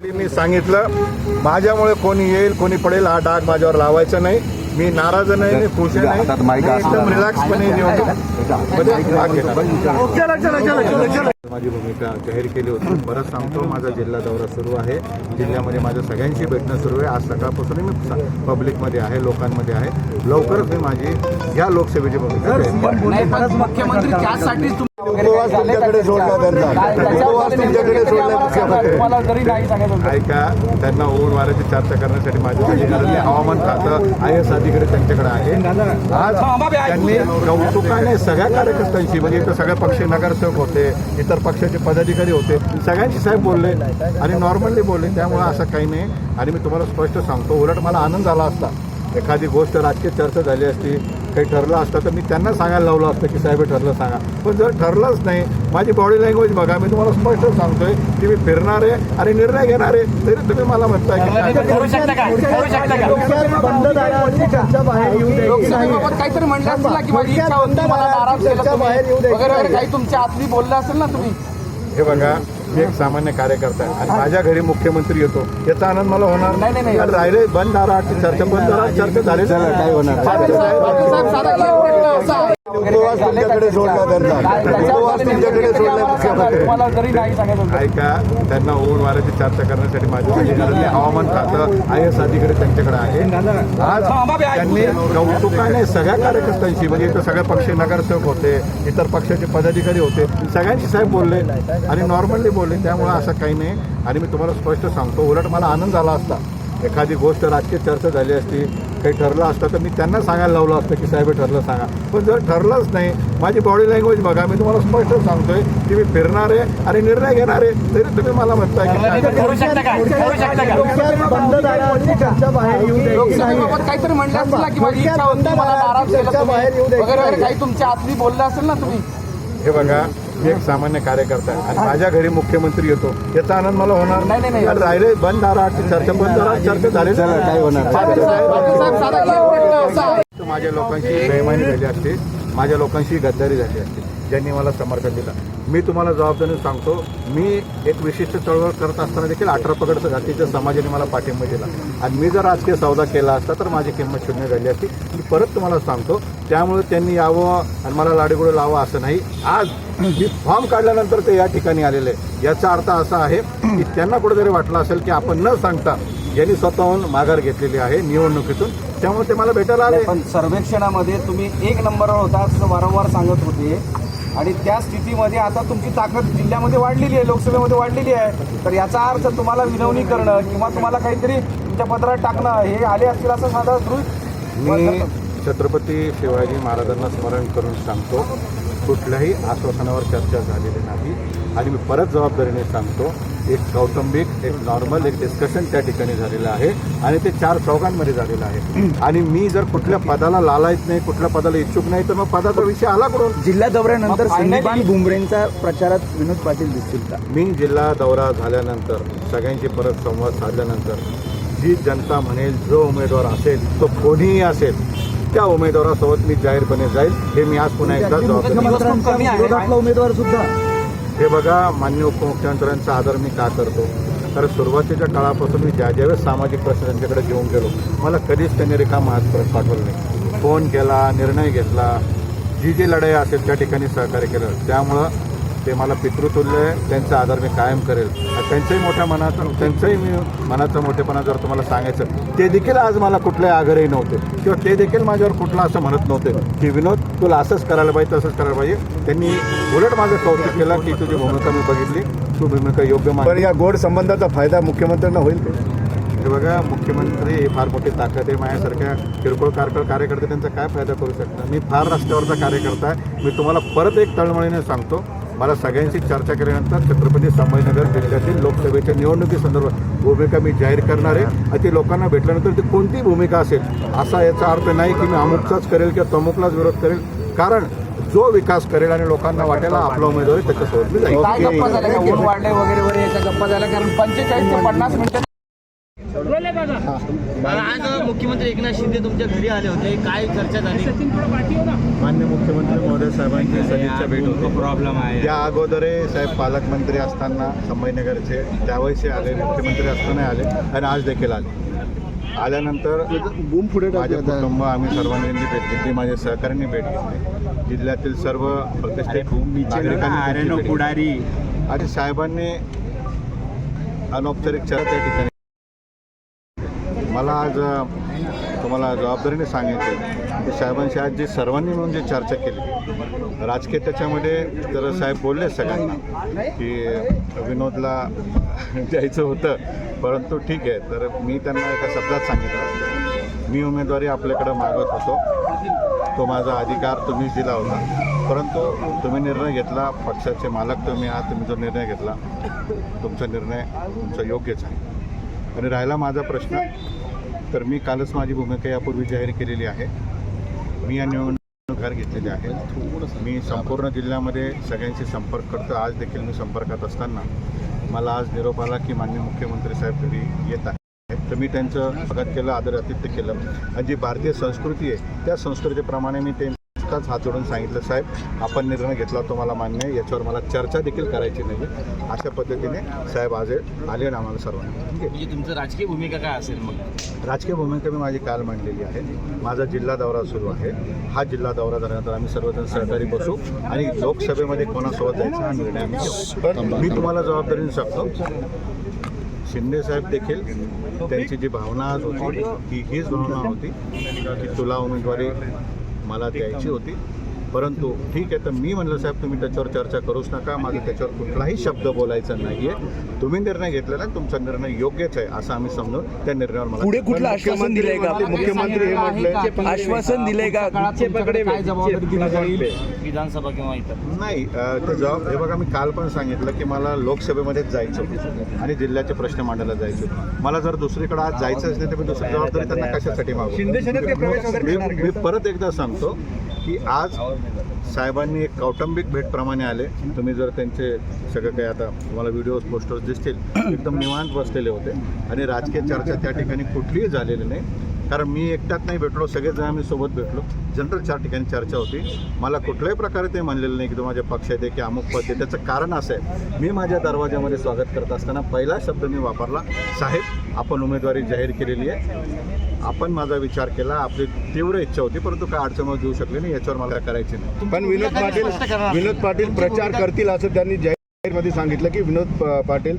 मी सांगितलं माझ्यामुळे कोणी येईल कोणी पडेल हा डाग माझ्यावर लावायचा नाही. मी नाराज नाही मी खुश नाही मी एकदम रिलॅक्सपणे निवडणूक. माझी भूमिका जाहीर केली होती. परत सांगतो माझा जिल्हा दौरा सुरू आहे. जिल्ह्यामध्ये माझं सगळ्यांशी भेटणं सुरू आहे. आज सकाळपासून मी पब्लिकमध्ये आहे लोकांमध्ये आहे. लवकरच मी माझी या लोकसेवेची भूमिका जाहीर उपवास तुमच्याकडे सोडला त्यांचा उपवास तुमच्याकडे सोडला मुख्यमंत्री तुम्हाला जरी नाही सांगायचं ऐका त्यांना ऊन वाऱ्याची चर्चा करण्यासाठी गरज नाही. हवामान खातं आय एस अधिकारी त्यांच्याकडे आहे. आज त्यांनी कौतुकाने सगळ्या कार्यकर्त्यांशी म्हणजे इथं सगळे पक्षी नगरसेवक होते इतर पक्षाचे पदाधिकारी होते सगळ्यांशी साहेब बोलले आणि नॉर्मली बोलले त्यामुळे असं काही नाही. आणि मी तुम्हाला स्पष्ट सांगतो उलट मला आनंद झाला असता. एखादी गोष्ट राजकीय चर्चा झाली असती काही ठरलं असतं तर मी त्यांना सांगायला लावलं असतं की साहेब हे ठरलं सांगा. पण जर ठरलंच नाही माझी बॉडी लँग्वेज बघा मी तुम्हाला स्पष्ट सांगतोय की मी फिरणार आहे आणि निर्णय घेणार आहे तरी तुम्ही मला म्हणताय की काय? करू शकता का? करू शकता का? लोकसभेबाबत काहीतरी म्हणलं असेल ना की माझी इच्छा होती मला नाराज केलं तुम्ही? वगैरे वगैरे काही तुमच्या आतली बोललं असेल ना तुम्ही? हे बघा मी एक सामान्य कार्यकर्ता आहे आणि माझ्या घरी मुख्यमंत्री येतो याचा आनंद मला होणार नाही, नाही, नाही. आणि राहिले बंद दारा चर्चा बंद दारा चर्चा झाली काय होणार उपवास तुमच्याकडे सोडला त्यांचा उपवास तुमच्याकडे सोडला मुख्यमंत्री. ऐका त्यांना ऊन वाऱ्याची चर्चा करण्यासाठी माझ्यासाठी नाही. हवामान खातं आय एस अधिकारी त्यांच्याकडे आहे. आज त्यांनी कौतुकाने सगळ्या कार्यकर्त्यांशी म्हणजे इथं सगळे पक्षी नगरसेवक होते इतर पक्षाचे पदाधिकारी होते सगळ्यांशी साहेब बोलले आणि नॉर्मली बोलले त्यामुळे असं काही नाही. आणि मी तुम्हाला स्पष्ट सांगतो उलट मला आनंद झाला असता. एखादी गोष्ट राजकीय चर्चा झाली असती काही ठरलं असतं तर मी त्यांना सांगायला लावलं असतं की साहेब हे ठरलं सांगा. पण जर ठरलंच नाही माझी बॉडी लँग्वेज बघा मी तुम्हाला स्पष्ट सांगतोय की मी फिरणार आहे आणि निर्णय घेणार आहे तरी तुम्ही मला म्हणताय की काय? करू शकता का? करू शकता का? लोकसभेबाबत काहीतरी म्हणलं असेल ना तुम्ही. हे बघा मी एक सामान्य कार्यकर्ता आहे. आणि माझ्या घरी मुख्यमंत्री येतो. याचा आनंद मला होणार नाही, नाही, नाही. आणि राहिले बंद दारा चर्चा बंद दारा चर्चा झाली काय होणार? माझ्या लोकांशी बेमानी झाली असते. माझ्या लोकांशी गद्दारी झाली असते. ज्यांनी मला समर्थन दिलं. मी तुम्हाला जबाबदारी सांगतो मी एक विशिष्ट चळवळ करत असताना देखील अठरा पकडचं जातीच्या समाजाने मला पाठिंबा दिला. आणि मी जर राजकीय सौदा केला असता तर माझी किंमत शून्य झाली असती. मी परत तुम्हाला सांगतो त्यामुळे त्यांनी यावं आणि मला लाडीगोडे लावा असं नाही. आज मी फॉर्म काढल्यानंतर ते या ठिकाणी आलेले आहे. याचा अर्थ असा आहे की त्यांना कुठेतरी वाटलं असेल की आपण न सांगता यांनी स्वतःहून माघार घेतलेली आहे निवडणुकीतून. त्यामुळे ते मला भेटायला आले. पण सर्वेक्षणामध्ये तुम्ही एक नंबरवर होता असं वारंवार सांगत होते. आणि त्या स्थितीमध्ये आता तुमची ताकद जिल्ह्यामध्ये वाढलेली आहे लोकसभेमध्ये वाढलेली आहे. तर याचा अर्थ तुम्हाला विनवणी करणं किंवा तुम्हाला काहीतरी तुमच्या पत्रात टाकणं हे आले असतील असं साधा मी छत्रपती शिवाजी महाराजांना स्मरण करून सांगतो कुठल्याही आश्वासनावर चर्चा झालेली नाही. आणि मी परत जबाबदारीने सांगतो एक कौटुंबिक एक नॉर्मल एक डिस्कशन त्या ठिकाणी झालेलं आहे. आणि ते चार चौघांमध्ये झालेलं आहे. आणि मी जर कुठल्या पदाला लालायच नाही कुठल्या पदाला इच्छुक नाही तर मग पदाचा विषय आला कुठून? जिल्हा दौऱ्यानंतर संदीपान बुमरेंचा प्रचारात विनोद पाटील दिसतील का? मी जिल्हा दौरा झाल्यानंतर सगळ्यांशी परत संवाद साधल्यानंतर जी जनता म्हणेल जो उमेदवार असेल तो कोणीही असेल त्या उमेदवारासोबत मी जाहीरपणे जाईल. हे मी आज पुन्हा एकदा जबाबदारी उमेदवार सुद्धा. हे बघा मान्य उपमुख्यमंत्र्यांचा आदर मी का करतो? कारण सुरुवातीच्या काळापासून मी ज्या ज्यावेळेस सामाजिक प्रश्न त्यांच्याकडे घेऊन गेलो मला कधीच त्यांनी रिकामा आजपर्यंत परत पाठवलं नाही. फोन केला निर्णय घेतला. जी जी लढाई असेल त्या ठिकाणी सहकार्य केलं. त्यामुळं ते मला पितृतुल्य आहे त्यांचा आदर मी कायम करेल. आणि त्यांच्याही मोठ्या मनाचं त्यांचंही मी मनाचा मोठेपणा जर तुम्हाला सांगायचं ते देखील आज मला कुठल्याही आग्रही नव्हते. किंवा ते देखील माझ्यावर कुठला असं म्हणत नव्हते की विनोद तुला असंच करायला पाहिजे तसंच करायला पाहिजे. त्यांनी उलट माझं कौतुक केलं की तुझी भूमिका मी बघितली तू भूमिका योग्य मानली. या गोड संबंधाचा फायदा मुख्यमंत्र्यांना होईल का? हे बघा मुख्यमंत्री ही फार मोठी ताकद आहे. माझ्यासारख्या किरकोळ कारकोळ कार्यकर्ते त्यांचा काय फायदा करू शकतात मी फार रस्त्यावरचा कार्यकर्ता आहे. मी तुम्हाला परत एक तळमळीने सांगतो मला सगळ्यांशी चर्चा केल्यानंतर छत्रपती संभाजीनगर जिल्ह्यातील लोकसभेच्या निवडणुकीसंदर्भात भूमिका मी जाहीर करणार आहे. आणि ती लोकांना भेटल्यानंतर ती कोणती भूमिका असेल असा याचा अर्थ नाही की मी अमुकचाच करेल किंवा तमुकलाच विरोध करेल. कारण जो विकास करेल आणि लोकांना वाटेल आपला उमेदवार त्याच्यासोबत मी जाईल गप्पा झाल्या? वगैरे वगैरे याच्या गप्पा झाल्या कारण पंचेचाळीस ते पन्नास मिनिटं आज मुख्यमंत्री एकनाथ शिंदे तुमच्या घरी आले होते. काय चर्चा झाली? मान्य मुख्यमंत्री महोदय साहेबांची सदिच्छा भेट होती प्रॉब्लेम आहे. त्या अगोदरही साहेब पालकमंत्री असताना संभाजीनगरचे त्यावेळेस आले मुख्यमंत्री असताना आले आणि आज देखील आले. आल्यानंतर बूम पुढे माझे टाकूया कुटुंब आम्ही सर्वांनी भेट घेतली माझ्या सहकाऱ्यांनी भेट घेतली. जिल्ह्यातील सर्व प्रतिष्ठित. पुढारी. आणि साहेबांनी अनौपचारिक चर्चा त्या ठिकाणी मला आज तुम्हाला जबाबदारीने सांगायचं की साहेबांशी आज जी सर्वांनी मिळून जी चर्चा केली राजकीय त्याच्यामध्ये तर साहेब बोलले सगळ्यांना की विनोदला द्यायचं होतं परंतु ठीक आहे. तर मी त्यांना एका शब्दात सांगितलं मी उमेदवारी आपल्याकडं मागत होतो. तो माझा अधिकार तुम्हीच दिला होता. परंतु तुम्ही निर्णय घेतला पक्षाचे मालक तुम्ही आहात तुम्ही जो निर्णय घेतला तुमचा निर्णय तुमचा योग्यच आहे. आणि राहिला माझा प्रश्न तर मी कालच माझी भूमिका यापूर्वी जाहीर केलेली आहे. मी या निवडणुकार घेतलेली आहे. मी संपूर्ण जिल्ह्यामध्ये सगळ्यांशी संपर्क करतो. आज देखील मी संपर्कात असताना मला आज निरोप आला की माननीय मुख्यमंत्री साहेब घरी येत आहे तर मी त्यांचं स्वागत केलं आदर आतिथ्य केलं. आणि जी भारतीय संस्कृती आहे त्या संस्कृतीप्रमाणे मी ते त्यांचाच हात जोडून सांगितलं साहेब. आपण निर्णय घेतला तो मला मान्य आहे. याच्यावर मला चर्चा देखील करायची नाही अशा पद्धतीने साहेब आज आले आणि आम्हाला सर्वांना. ठीक आहे? म्हणजे तुमचं राजकीय भूमिका काय असेल मग? राजकीय भूमिका मी माझी काल मांडलेली आहे. माझा जिल्हा दौरा सुरू आहे. हा जिल्हा दौरा झाल्यानंतर आम्ही सर्वजण सहकारी बसू आणि लोकसभेमध्ये कोणासोबत जायचा हा निर्णय आम्ही घेऊ. मी तुम्हाला जबाबदारीने सांगतो शिंदे साहेब देखील त्यांची जी भावना आज होती ती हीच भावना होती की तुला उमेदवारी मला द्यायची होती. परंतु ठीक आहे तर मी म्हणलं साहेब तुम्ही त्याच्यावर चर्चा करूच नका. माझं त्याच्यावर कुठलाही शब्द बोलायचा नाही आहे तुम्ही निर्णय घेतलेला तुमचा निर्णय योग्यच आहे असं आम्ही समजून त्या निर्णयावर मला पुढे कुठलं आश्वासन दिलंय का? मुख्यमंत्री हे म्हटले आश्वासन दिलंय का? काय जबाबदारी दिली जाईल? विधानसभा किंवा इतर? नाही जबाब हे बघा मी काल पण सांगितलं की मला लोकसभेमध्येच जायचं आणि जिल्ह्याचे प्रश्न मांडायला जायचे मला जर दुसरीकडे आज जायचं असेल तर मी दुसरी जबाबदारी त्यांना कशासाठी मागू? मी परत एकदा सांगतो की आज साहेबांनी एक कौटुंबिक भेटप्रमाणे आले. तुम्ही जर त्यांचे सगळं काही आता तुम्हाला व्हिडिओज पोस्टर्स दिसतील एकदम निवांत बसलेले होते. आणि राजकीय चर्चा त्या ठिकाणी कुठलीही झालेली नाही. कारण मी एकट्यात नाही भेटलो सगळेजण आम्ही सोबत भेटलो. जनरल चार ठिकाणी चर्चा होती. मला कुठल्याही प्रकारे ते म्हणलेलं नाही की तो माझ्या पक्षात आहे की अमुक पद आहे. त्याचं कारण असं आहे. मी माझ्या दरवाज्यामध्ये स्वागत करत असताना पहिला शब्द मी वापरला साहेब आपण उमेदवारी जाहीर केलेली आहे. आपण माझा विचार केला आपली तीव्र इच्छा होती परंतु काय अडचण देऊ शकली नाही याच्यावर मला काय करायची नाही. पण विनोद पाटील विनोद पाटील प्रचार करतील असं त्यांनी जाहीरमध्ये सांगितलं की विनोद पाटील